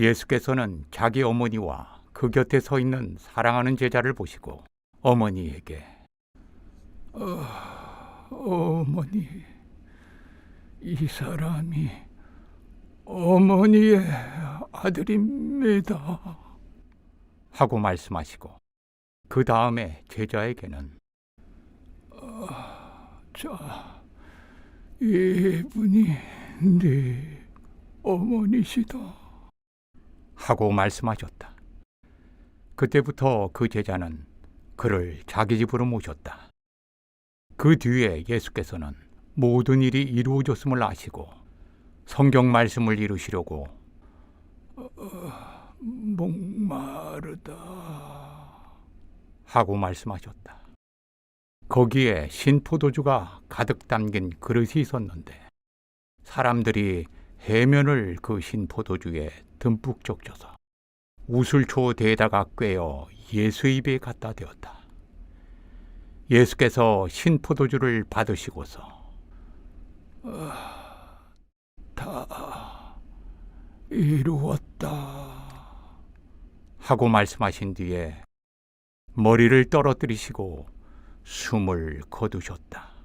예수께서는 자기 어머니와 그 곁에 서 있는 사랑하는 제자를 보시고 어머니에게 어머니, 이 사람이 어머니의 아들입니다. 하고 말씀하시고 그 다음에 제자에게는 자, 이분이 네 어머니시다. 하고 말씀하셨다. 그때부터 그 제자는 그를 자기 집으로 모셨다. 그 뒤에 예수께서는 모든 일이 이루어졌음을 아시고 성경 말씀을 이루시려고 목마르다. 하고 말씀하셨다. 거기에 신포도주가 가득 담긴 그릇이 있었는데 사람들이 해면을 그 신포도주에 듬뿍 적셔서 우슬초 대에다가 꿰어 예수 입에 갖다 대었다. 예수께서 신포도주를 받으시고서 다 이루었다. 하고 말씀하신 뒤에 머리를 떨어뜨리시고 숨을 거두셨다.